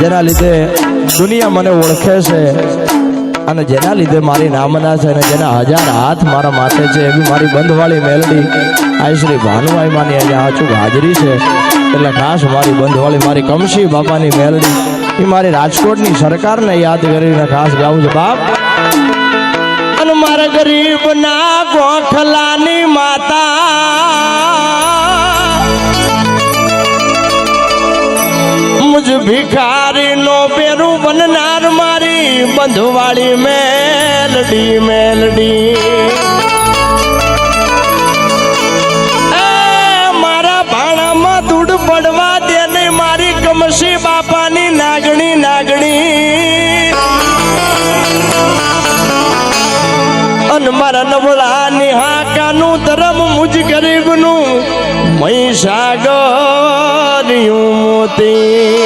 જેના લીધે દુનિયા મને ઓળખે છે અને જેના લીધે મારી નામના છે અને જેના હજાર હાથ મારા માથે છે એવી મારી બંધવાળી મેલડી. આ શ્રી ભાનુભાઈ માની અહીંયા અચૂક હાજરી છે. એટલે ખાસ મારી બંધવાળી, મારી કમશી બાપાની મેલડી. એ મારી રાજકોટની સરકારને યાદ કરીને ખાસ ગાઉં છું. બાપ, અને મારા ગરીબના ગોખલાની માતા ભિખારી નો પેરું બનનાર મારી, બંધવાળી મેલડી મેલડી. મારા ભાણામાં દૂધ પડવા દે નહીં મારી કમસી બાપાની નાગણી નાગણી. અન મારા નવળા નિહાકાનું ધરમ મુજ ગરીબનું મહીસાગર્યું મોતી.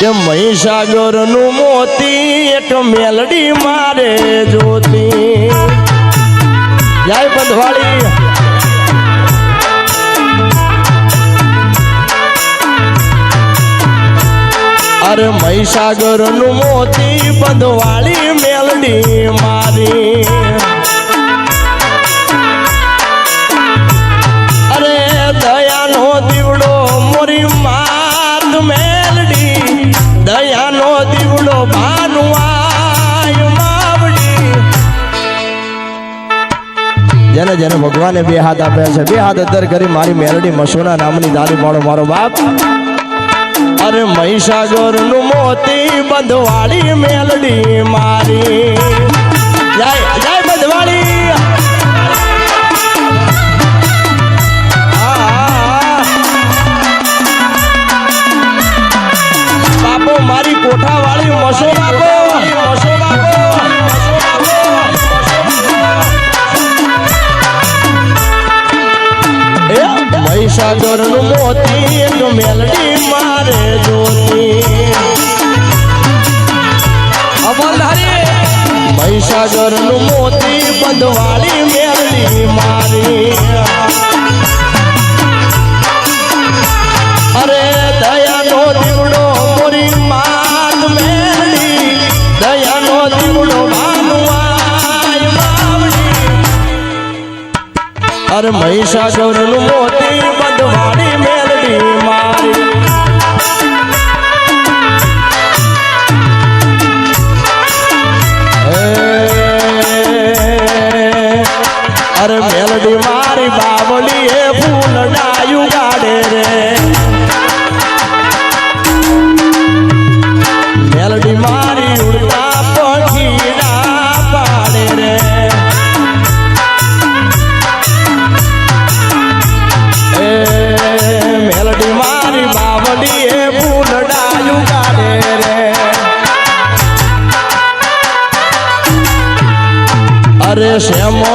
કે મહીસાગરનું મોતી એક મેલડી મારે જોતી. જય બંધવાળી અરે મહીસાગરનું મોતી બંધવાળી મેલડી મારી. જેને જેને ભગવાને બે હાથ આપ્યા છે, બે હાથ અત્યારે કરી મારી મેલડી મસોના નામની દાદી પાડો, મારો બાપ. અરે મહીસાગરનું મોતી બંધવાળી મેલડી મારી. જય જય બંધવાળી. મારી કોઠા વાળી મહીસાગરનું મોતી એક મેલડી મારે જોતી મહીસાગરનું મોતી બંધવાળી મેલડી મારી. અરે દયાનો દીવડો મોરી માત મેલડી. દયાનો દીવડો અરે મહીસાગરનું મોતી બંધવાળી અરે શ્યામો